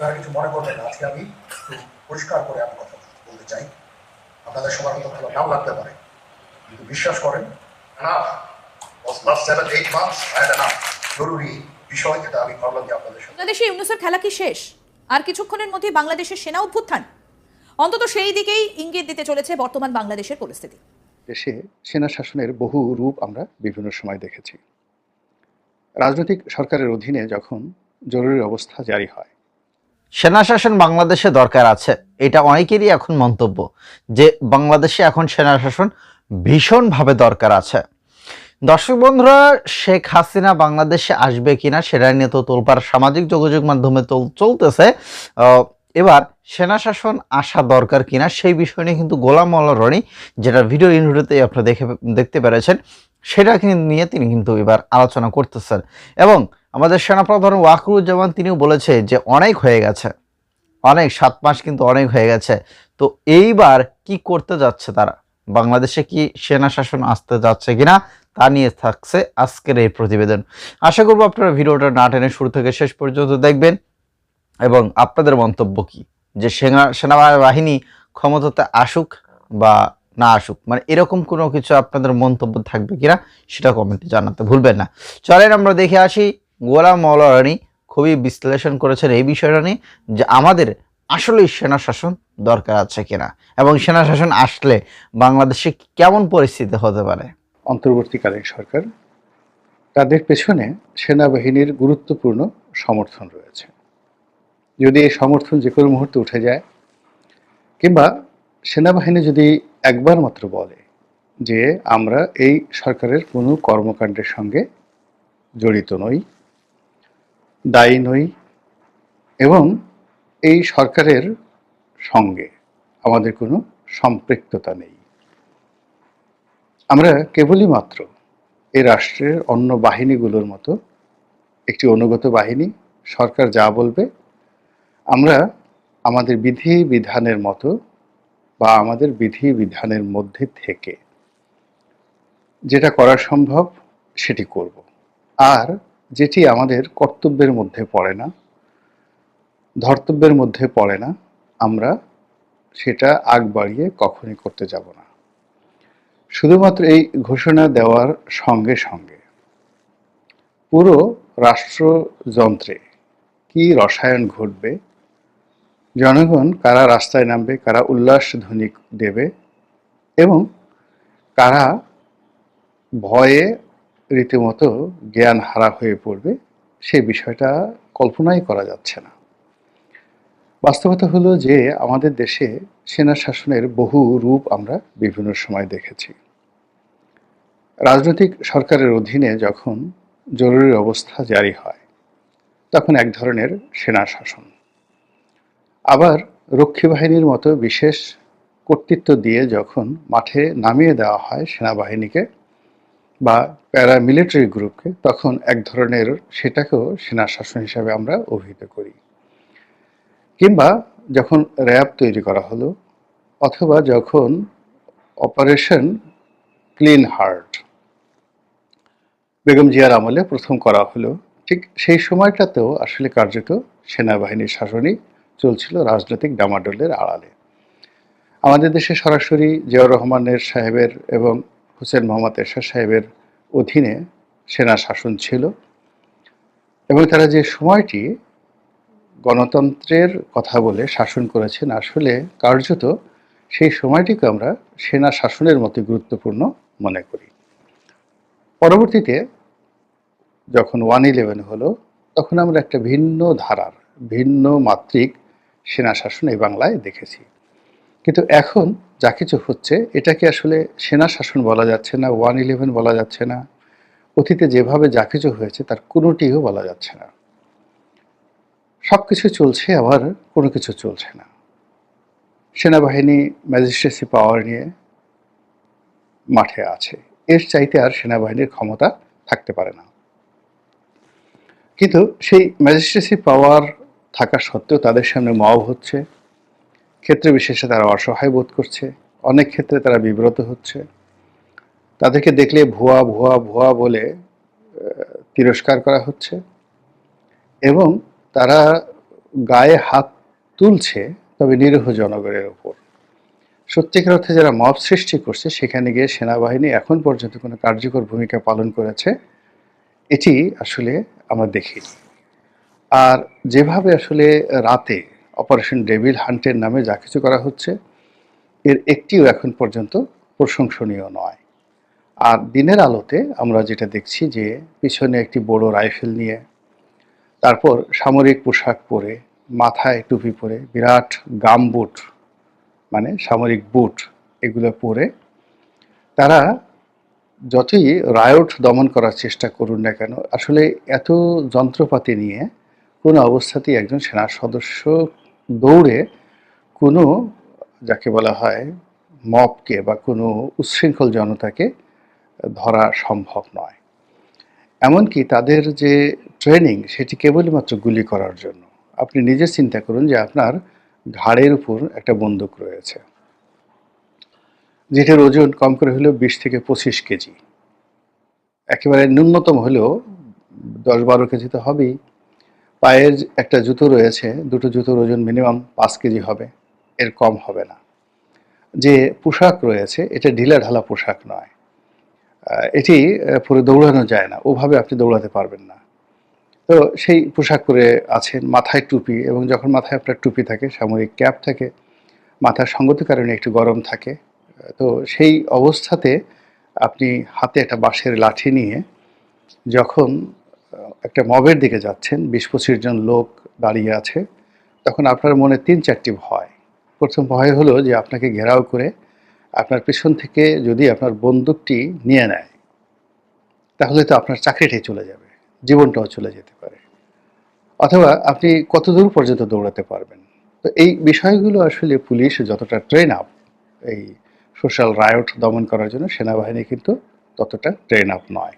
আপনারা কিছু মনে করবেন না আজকে আমি পরিষ্কার করে আমি কথা বলতে চাই। আপনাদের সবার হয়তো ভালো নাম লাগতে পারে। কিন্তু বিশ্বাস করেন. জরুরি বিষয় যেটা আমি ভাবলাম যে আপনাদের সাথে। বাংলাদেশে ইউনুসের খেলা কি শেষ? আর কিছুক্ষণের মধ্যে বাংলাদেশের সেনা অভ্যুত্থান অন্তত সেই দিকেই ইঙ্গিত দিতে চলেছে বর্তমান বাংলাদেশের পরিস্থিতি। দেশে সেনা শাসনের বহু রূপ আমরা বিভিন্ন সময় দেখেছি। রাজনৈতিক সরকারের অধীনে যখন জরুরি অবস্থা জারি হয় সেনা শাসন বাংলাদেশে দরকার আছে। এটা অনেকেরই এখন মন্তব্য যে বাংলাদেশে এখন সেনা শাসন ভীষণভাবে দরকার আছে। দর্শক বন্ধুরা, শেখ হাসিনা বাংলাদেশে আসবে কিনা সেটা নিয়ে তো তোলপাড় সামাজিক যোগাযোগ মাধ্যমে চলতেছে। এবার সেনা শাসন আসা দরকার কিনা সেই বিষয় নিয়ে কিন্তু গোলাম রনি যেটা ভিডিও ইন্টারভিউতে আপনারা দেখে দেখতে পেরেছেন, সেটা নিয়ে তিনি কিন্তু এবার আলোচনা করতেছেন। এবং আমাদের সেনাপ্রধান ওয়াকরুজ্জামান তিনিও বলেছে যে অনেক হয়ে গেছে। অনেক, সাত মাস কিন্তু অনেক হয়ে গেছে। তো এইবার কি করতে যাচ্ছে তারা? বাংলাদেশে কি সেনা শাসন আসতে যাচ্ছে কিনা তা নিয়ে থাকছে আজকের এই প্রতিবেদন। আশা করব আপনারা ভিডিওটা না টেনে শুরু থেকে শেষ পর্যন্ত দেখবেন। এবং আপনাদের মন্তব্য কি? যে সেনা, সেনাবাহিনী ক্ষমতাতে আসুক বা না আসুক মানে এরকম কোনো কিছু আপনাদের মন্তব্য থাকবে কিনা সেটা কমেন্টে জানাতে ভুলবেন না। চলেন আমরা দেখে আসি গোলাম মৌলা রানী খুবই বিশ্লেষণ করেছেন এই বিষয়টা নিয়ে যে আমাদের আসলেই সেনা শাসন দরকার আছে কিনা এবং সেনা শাসন আসলে বাংলাদেশে কেমন পরিস্থিতি হতে পারে? অন্তর্বর্তীকালীন সরকার তাদের পেছনে সেনাবাহিনীর গুরুত্বপূর্ণ সমর্থন রয়েছে। যদি এই সমর্থন যে কোনো মুহূর্তে উঠে যায়, কিংবা সেনাবাহিনী যদি একবার মাত্র বলে যে আমরা এই সরকারের কোনো কর্মকাণ্ডের সঙ্গে জড়িত নই দায়ী নই এবং এই সরকারের সঙ্গে আমাদের কোনো সম্পৃক্ততা নেই। আমরা কেবলই মাত্র এই রাষ্ট্রের অন্য বাহিনীগুলোর মতো একটি অনুগত বাহিনী, সরকার যা বলবে, আমরা আমাদের বিধি বিধানের মতো বা আমাদের বিধি বিধানের মধ্যে থেকে যেটা করা সম্ভব সেটি করব। আর যেটি আমাদের কর্তব্যের মধ্যে পড়ে না, ধর্তব্যের মধ্যে পড়ে না, আমরা সেটা আগ বাড়িয়ে কখনই করতে যাব না। শুধুমাত্র এই ঘোষণা দেওয়ার সঙ্গে সঙ্গে পুরো রাষ্ট্রযন্ত্রে কি রসায়ন ঘটবে, জনগণ কারা রাস্তায় নামবে, কারা উল্লাস ধ্বনি দেবে এবং কারা ভয়ে রীতিমতো জ্ঞান হারা হয়ে পড়বে সেই বিষয়টা কল্পনাই করা যাচ্ছে না। বাস্তবতা হলো যে আমাদের দেশে সেনা শাসনের বহু রূপ আমরা বিভিন্ন সময় দেখেছি। রাজনৈতিক সরকারের অধীনে যখন জরুরি অবস্থা জারি হয়, তখন এক ধরনের সেনা শাসন। আবার রক্ষী বাহিনীর মতো বিশেষ কর্তৃত্ব দিয়ে যখন মাঠে নামিয়ে দেওয়া হয় সেনাবাহিনীকে বা প্যারামিলিটারি গ্রুপকে তখন এক ধরনের সেটাকেও সেনা শাসন হিসাবে আমরা অভিহিত করি। কিংবা যখন র্যাব তৈরি করা হলো, অথবা যখন অপারেশন ক্লিন হার্ট বেগম জিয়ার আমলে প্রথম করা হলো, ঠিক সেই সময়টাতেও আসলে কার্যত সেনাবাহিনীর শাসনই চলছিল রাজনৈতিক ডামাডোলের আড়ালে। আমাদের দেশে সরাসরি জিয়াউর রহমানের সাহেবের এবং হোসেন মোহাম্মদ এরশাদ সাহেবের অধীনে সেনা শাসন ছিল এবং তারা যে সময়টি গণতন্ত্রের কথা বলে শাসন করেছেন, আসলে কার্যত সেই সময়টিকে আমরা সেনা শাসনের মতো গুরুত্বপূর্ণ মনে করি। পরবর্তীতে যখন ওয়ান ইলেভেন হলো, তখন আমরা একটা ভিন্ন ধারার, ভিন্ন মাত্রিক সেনা শাসন এই বাংলায় দেখেছি। কিন্তু এখন যা কিছু হচ্ছে, এটাকে আসলে সেনা শাসন বলা যাচ্ছে না, ওয়ান ইলেভেন বলা যাচ্ছে না। অতীতে যেভাবে যা কিছু হয়েছে, তার কোনোটিও বলা যাচ্ছে না। সব কিছু চলছে, আবার কোনো কিছু চলছে না। সেনাবাহিনী ম্যাজিস্ট্রেসি পাওয়ার নিয়ে মাঠে আছে। এর চাইতে আর সেনাবাহিনীর ক্ষমতা থাকতে পারে না। কিন্তু সেই ম্যাজিস্ট্রেসি পাওয়ার থাকা সত্ত্বেও তাদের সামনে মব হচ্ছে। ক্ষেত্রে বিশেষে তারা অসহায় বোধ করছে। অনেক ক্ষেত্রে তারা বিব্রত হচ্ছে। তাদেরকে দেখলে ভুয়া ভুয়া ভুয়া বলে তিরস্কার করা হচ্ছে। এবং তারা গায়ে হাত তুলছে, তবে নিরীহ জনগণের ওপর। সত্যিকার অর্থে যারা মব সৃষ্টি করছে, সেখানে গিয়ে সেনাবাহিনী এখন পর্যন্ত কোনো কার্যকর ভূমিকা পালন করেছে, এটি আসলে আমরা দেখিনি। আর যেভাবে আসলে রাতে অপারেশন ডেভিল হান্টের নামে যা কিছু করা হচ্ছে, এর একটিও এখন পর্যন্ত প্রশংসনীয় নয়। আর দিনের আলোতে আমরা যেটা দেখছি যে, পিছনে একটি বড় রাইফেল নিয়ে, তারপর সামরিক পোশাক পরে, মাথায় টুপি পরে, বিরাট গাম বুট মানে সামরিক বুট এগুলো পরে, তারা যতই রায়ট দমন করার চেষ্টা করুন না কেন, আসলে এত যন্ত্রপাতি নিয়ে কোনো অবস্থাতেই একজন সেনা সদস্য দৌড়ে কোনো, যাকে বলা হয় মপকে বা কোনো উচ্ছৃঙ্খল জনতাকে ধরা সম্ভব নয়। এমনকি তাদের যে ট্রেনিং, সেটি কেবলমাত্র গুলি করার জন্য। আপনি নিজে চিন্তা করুন যে আপনার ঘাড়ের উপর একটা বন্দুক রয়েছে। যেটার ওজন কম করে হলেও বিশ থেকে পঁচিশ কেজি। একেবারে ন্যূনতম হলেও দশ বারো কেজি তো হবেই। পায়ের একটা জুতো রয়েছে, দুটো জুতোর ওজন মিনিমাম পাঁচ কেজি হবে, এর কম হবে না। যে পোশাক রয়েছে, এটা ঢিলা ঢালা পোশাক নয়। এটি পরে দৌড়ানো যায় না, ওভাবে আপনি দৌড়াতে পারবেন না। তো সেই পোশাক পরে আছেন, মাথায় টুপি এবং যখন মাথায় আপনার টুপি থাকে, সামরিক ক্যাপ থাকে, মাথার সঙ্গত কারণে একটু গরম থাকে, তো সেই অবস্থাতে আপনি হাতে একটা বাঁশের লাঠি নিয়ে যখন একটা মবের দিকে যাচ্ছেন, বিশ পঁচিশ জন লোক দাঁড়িয়ে আছে। তখন আপনার মনে তিন চারটি ভয়। প্রথম ভয় হলো যে আপনাকে ঘেরাও করে আপনার পেছন থেকে যদি আপনার বন্দুকটি নিয়ে নেয়, তাহলে তো আপনার চাকরিটাই চলে যাবে, জীবনটাও চলে যেতে পারে। অথবা আপনি কত দূর পর্যন্ত দৌড়াতে পারবেন। তো এই বিষয়গুলো আসলে পুলিশ যতটা ট্রেন আপ এই সোশ্যাল রায়ট দমন করার জন্য সেনাবাহিনী কিন্তু ততটা ট্রেন আপ নয়।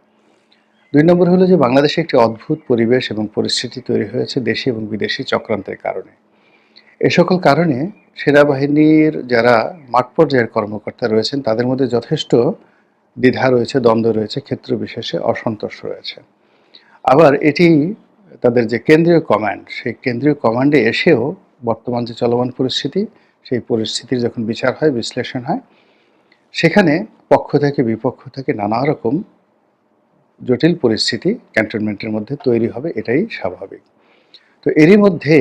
দুই নম্বর হলো যে বাংলাদেশে একটি অদ্ভুত পরিবেশ এবং পরিস্থিতি তৈরি হয়েছে দেশি এবং বিদেশি চক্রান্তের কারণে। এ সকল কারণে সেনাবাহিনীর যারা মাঠ পর্যায়ের কর্মকর্তা রয়েছেন, তাদের মধ্যে যথেষ্ট দ্বিধা রয়েছে, দ্বন্দ্ব রয়েছে, ক্ষেত্র বিশেষে অসন্তোষ রয়েছে। আবার এটি তাদের যে কেন্দ্রীয় কমান্ড, সেই কেন্দ্রীয় কমান্ডে এসেও বর্তমান যে চলমান পরিস্থিতি, সেই পরিস্থিতির যখন বিচার হয়, বিশ্লেষণ হয়, সেখানে পক্ষ থেকে, বিপক্ষ থেকে নানা রকম জটিল পরিস্থিতি ক্যান্টনমেন্টের মধ্যে তৈরি হবে, এটাই স্বাভাবিক। তো এরই মধ্যে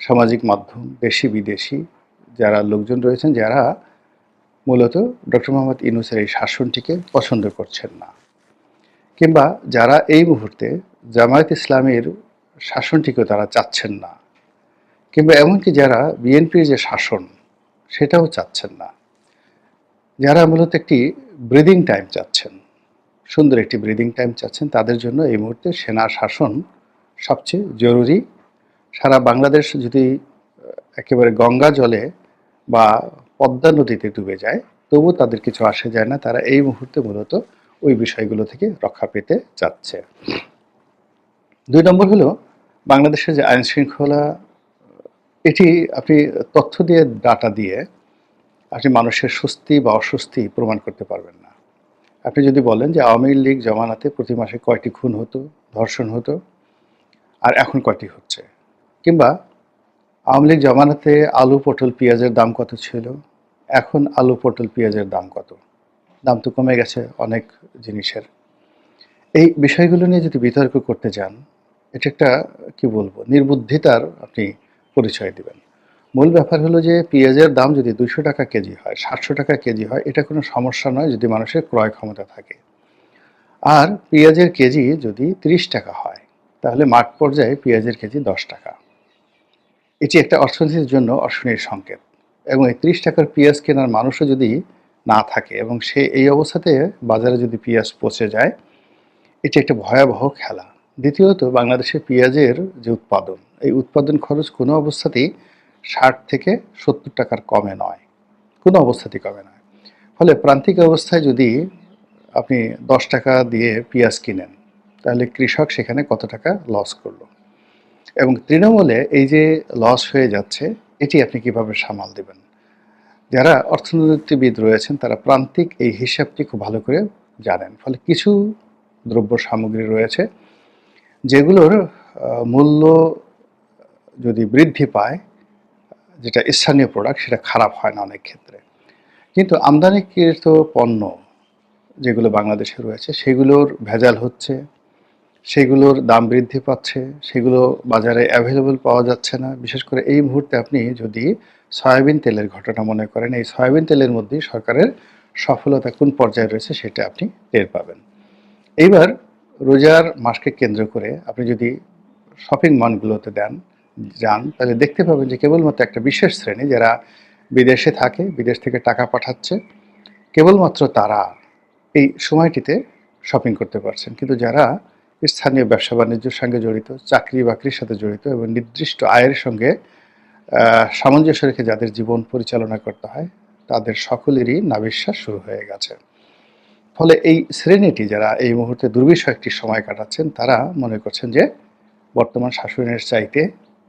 সামাজিক মাধ্যম, দেশি, বিদেশি যারা লোকজন রয়েছেন, যারা মূলত ডক্টর মোহাম্মদ ইউনুসের এই শাসনটিকে পছন্দ করছেন না, কিংবা যারা এই মুহূর্তে জামায়াত ইসলামের শাসনটিকেও তারা চাচ্ছেন না, কিংবা এমনকি যারা বিএনপির যে শাসন, সেটাও চাচ্ছেন না, যারা মূলত একটি ব্রিদিং টাইম চাচ্ছেন। সুন্দর একটি ব্রিদিং টাইম চাচ্ছেন, তাদের জন্য এই মুহূর্তে সেনা শাসন সবচেয়ে জরুরি। সারা বাংলাদেশ যদি একেবারে গঙ্গা জলে বা পদ্মা নদীতে ডুবে যায় তবু তাদের কিছু আসে যায় না, তারা এই মুহূর্তে মূলত ওই বিষয়গুলো থেকে রক্ষা পেতে চাচ্ছে। দুই নম্বর হলো, বাংলাদেশের যে আইন শৃঙ্খলা, এটি আপনি তথ্য দিয়ে ডাটা দিয়ে, আপনি মানুষের স্বস্তি বা অস্বস্তি প্রমাণ করতে পারবেন না। আপনি যদি বলেন যে আওয়ামী লীগ জমানাতে প্রতি মাসে কয়টি খুন হতো, ধর্ষণ হতো, আর এখন কয়টি হচ্ছে? কিংবা আওয়ামী লীগ জমানাতে আলু, পটল, পেঁয়াজের দাম কত ছিল? এখন আলু, পটল, পেঁয়াজের দাম কত? দাম তো কমে গেছে অনেক জিনিসের। এই বিষয়গুলো নিয়ে যদি বিতর্ক করতে যান এটা একটা, কি বলব, নির্বুদ্ধিতার আপনি পরিচয় দিবেন। মূল ব্যাপার হলো যে পেঁয়াজের দাম যদি দুশো টাকা কেজি হয়, সাতশো টাকা কেজি হয়, এটা কোনো সমস্যা নয় যদি মানুষের ক্রয় ক্ষমতা থাকে। আর পেঁয়াজের কেজি যদি তিরিশ টাকা হয়, তাহলে মাঠ পর্যায়ে পেঁয়াজের কেজি দশ টাকা। এটি একটা অর্থনীতির জন্য অশনির সংকেত এবং এই ত্রিশ টাকার পেঁয়াজ কেনার মানুষও যদি না থাকে এবং সে এই অবস্থাতে বাজারে যদি পেঁয়াজ পচে যায়, এটি একটা ভয়াবহ খেলা। দ্বিতীয়ত বাংলাদেশের পেঁয়াজের যে উৎপাদন, এই উৎপাদন খরচ কোনো অবস্থাতেই ষাট থেকে সত্তর টাকার কমে নয়, কোনো অবস্থাতেই কমে নয়। ফলে প্রান্তিক অবস্থায় যদি আপনি দশ টাকা দিয়ে পেঁয়াজ কিনেন, তাহলে কৃষক সেখানে কত টাকা লস করল? এবং তৃণমূলে এই যে লস হয়ে যাচ্ছে, এটি আপনি কীভাবে সামাল দেবেন? যারা অর্থনীতিবিদ রয়েছেন, তারা প্রান্তিক এই হিসাবটি খুব ভালো করে জানেন। ফলে কিছু দ্রব্য সামগ্রী রয়েছে, যেগুলোর মূল্য যদি বৃদ্ধি পায় যেটা স্থানীয় প্রোডাক্ট সেটা খারাপ হয় না অনেক ক্ষেত্রে। কিন্তু আমদানিকৃত পণ্য যেগুলো বাংলাদেশে রয়েছে, সেগুলোর ভেজাল হচ্ছে, সেগুলোর দাম বৃদ্ধি পাচ্ছে, সেগুলো বাজারে অ্যাভেলেবল পাওয়া যাচ্ছে না। বিশেষ করে এই মুহূর্তে আপনি যদি সয়াবিন তেলের ঘটনা মনে করেন, এই সয়াবিন তেলের মধ্যেই সরকারের সফলতা কোন পর্যায়ে রয়েছে সেটা আপনি টের পাবেন। এইবার রোজার মাসকে কেন্দ্র করে আপনি যদি শপিং মলগুলোতে দেন যান, তাহলে দেখতে পাবেন যে কেবলমাত্র একটা বিশেষ শ্রেণি যারা বিদেশে থাকে, বিদেশ থেকে টাকা পাঠাচ্ছে, কেবলমাত্র তারা এই সময়টিতে শপিং করতে পারছেন। কিন্তু যারা স্থানীয় ব্যবসা বাণিজ্যের সঙ্গে জড়িত, চাকরি বাকরির সাথে জড়িত এবং নির্দিষ্ট আয়ের সঙ্গে সামঞ্জস্য রেখে যাদের জীবন পরিচালনা করতে হয়, তাদের সকলেরই নাবিশ্বাস শুরু হয়ে গেছে। ফলে এই শ্রেণীটি যারা এই মুহূর্তে দুর্বিষহ একটি সময় কাটাচ্ছেন, তারা মনে করছেন যে বর্তমান শাসনের চাইতে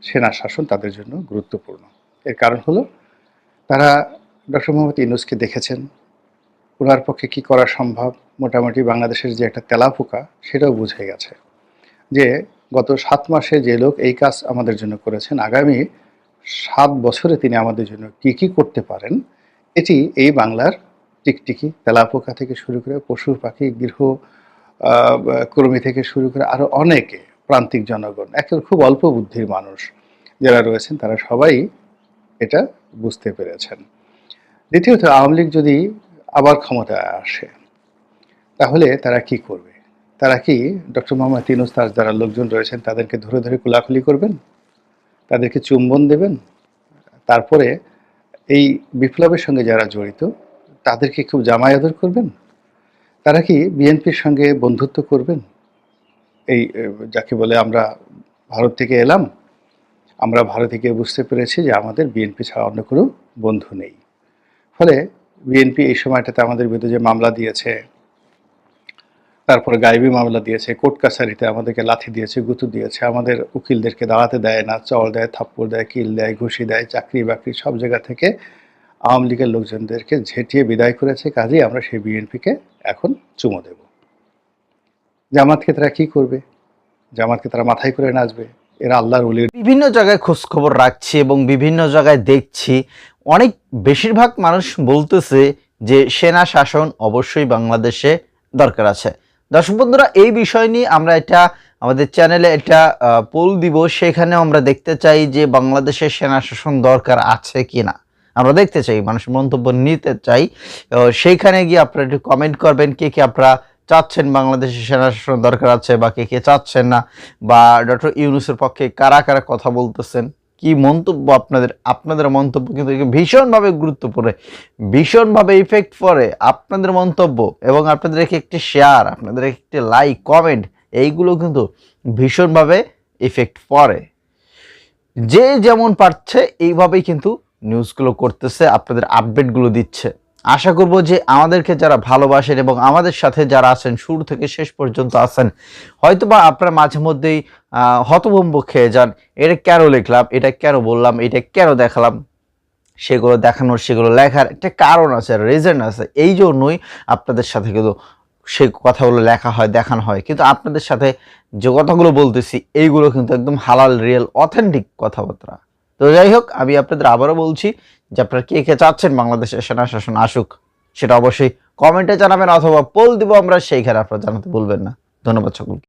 সেনা শাসন তাদের জন্য গুরুত্বপূর্ণ। এর কারণ হলো, তারা ডক্টর মোহাম্মদ ইউনুসকে দেখেছেন। ওনার পক্ষে কি করা সম্ভব? মোটামুটি বাংলাদেশের যে একটা তেলাপোকা, সেটাও বুঝে গেছে যে গত সাত মাসে যে লোক এই কাজ আমাদের জন্য করেছেন, আগামী সাত বছরে তিনি আমাদের জন্য কি কি করতে পারেন, এটি এই বাংলার টিকটিকি, তেলাপোকা থেকে শুরু করে পশু পাখি গৃহ কর্মী থেকে শুরু করে আরও অনেকে প্রান্তিক জনগণ একেবারে খুব অল্প বুদ্ধির মানুষ যারা রয়েছেন, তারা সবাই এটা বুঝতে পেরেছেন। দ্বিতীয়ত, আওয়ামী লীগ যদি আবার ক্ষমতায় আসে, তাহলে তারা কি করবে? তারা কি ডক্টর মোহাম্মদ ইনুস তার যারা লোকজন রয়েছেন, তাদেরকে ধরে ধরে কোলাকুলি করবেন? তাদেরকে চুম্বন দেবেন? তারপরে এই বিপ্লবের সঙ্গে যারা জড়িত, তাদেরকে খুব জামাই আদর করবেন? তারা কি বিএনপির সঙ্গে বন্ধুত্ব করবেন? এই যাকে বলে আমরা ভারত থেকে এলাম, আমরা ভারত থেকে বুঝতে পেরেছি যে আমাদের বিএনপি ছাড়া অন্য কোনো বন্ধু নেই। ফলে বিএনপি এই সময়টাতে আমাদের বিরুদ্ধে যে মামলা দিয়েছে, তারপরে গায়েবী মামলা দিয়েছে, কোর্ট কাছারিতে আমাদেরকে লাথি দিয়েছে, গুতু দিয়েছে, আমাদের উকিলদেরকে দাঁড়াতে দেয় না, চল দেয়, থাপ্পড় দেয়, কিল দেয়, ঘুষি দেয়, চাকরি বাকরি সব জায়গা থেকে আওয়ামী লীগের লোকজনদেরকে ঝেঁটিয়ে বিদায় করেছে। কাজেই আমরা সেই বিএনপিকে এখন চুমো দেব। জামাতকে তারা কি করবে? জামাতকে তারা মাথায় করে নাচবে। এরা আল্লাহর বিভিন্ন জায়গায় খোঁজ খবর রাখছি এবং বিভিন্ন জায়গায় দেখছি। অনেক বেশিরভাগ মানুষ বলতেছে যে সেনা শাসন অবশ্যই বাংলাদেশে দরকার আছে। দর্শক বন্ধুরা, এই বিষয় নিয়ে আমরা এটা আমাদের চ্যানেলে এটা পোল দিব। সেখানে আমরা দেখতে চাই যে বাংলাদেশের সেনা শাসন দরকার আছে কি না আমরা দেখতে চাই মানুষের মন্তব্য নিতে চাই। সেইখানে গিয়ে আপনারা একটু কমেন্ট করবেন, কে কে আপনারা চাচ্ছেন বাংলাদেশের সেনা শাসন দরকার আছে বা কে কে চাচ্ছেন না? বা ডক্টর ইউনুসের পক্ষে কারা কারা কথা বলতেছেন? কি মন্তব্য আপনাদের? আপনাদের মন্তব্য কিন্তু ভীষণভাবে গুরুত্বপূর্ণ, ভীষণভাবে ইফেক্ট পড়ে আপনাদের মন্তব্য এবং আপনাদের একটি শেয়ার আপনাদের একটি লাইক কমেন্ট এইগুলো কিন্তু ভীষণভাবে ইফেক্ট পড়ে। যে যেমন পারছে, এইভাবেই কিন্তু নিউজগুলো করতেছে, আপনাদের আপডেটগুলো দিচ্ছে। আশা করব যে আমাদেরকে যারা ভালোবাসেন এবং আমাদের সাথে যারা আছেন, শুরু থেকে শেষ পর্যন্ত আছেন, হয়তোবা আপনারা মাঝে মধ্যেই হতভম্ব খেয়ে যান। এটা কেন লিখলাম? এটা কেন বললাম? এটা কেন দেখালাম? সেগুলো দেখানোর, সেগুলো লেখার একটা কারণ আছে রিজন আছে। এই জন্যই আপনাদের সাথে কিন্তু সে কথাগুলো লেখা হয়, দেখানো হয়। কিন্তু আপনাদের সাথে যে কথাগুলো বলতেছি, এইগুলো কিন্তু একদম হালাল রিয়েল অথেন্টিক কথাবার্তা। তো যাই হোক, আমি আপনাদের আবারও বলছি, যে আপনারা কে কে চাচ্ছেন বাংলাদেশের সেনা শাসন আসুক, সেটা অবশ্যই কমেন্টে জানাবেন, অথবা পোল দিব আমরা, সেইখানে আপনারা জানাতে বলবেন না। ধন্যবাদ সকলকে।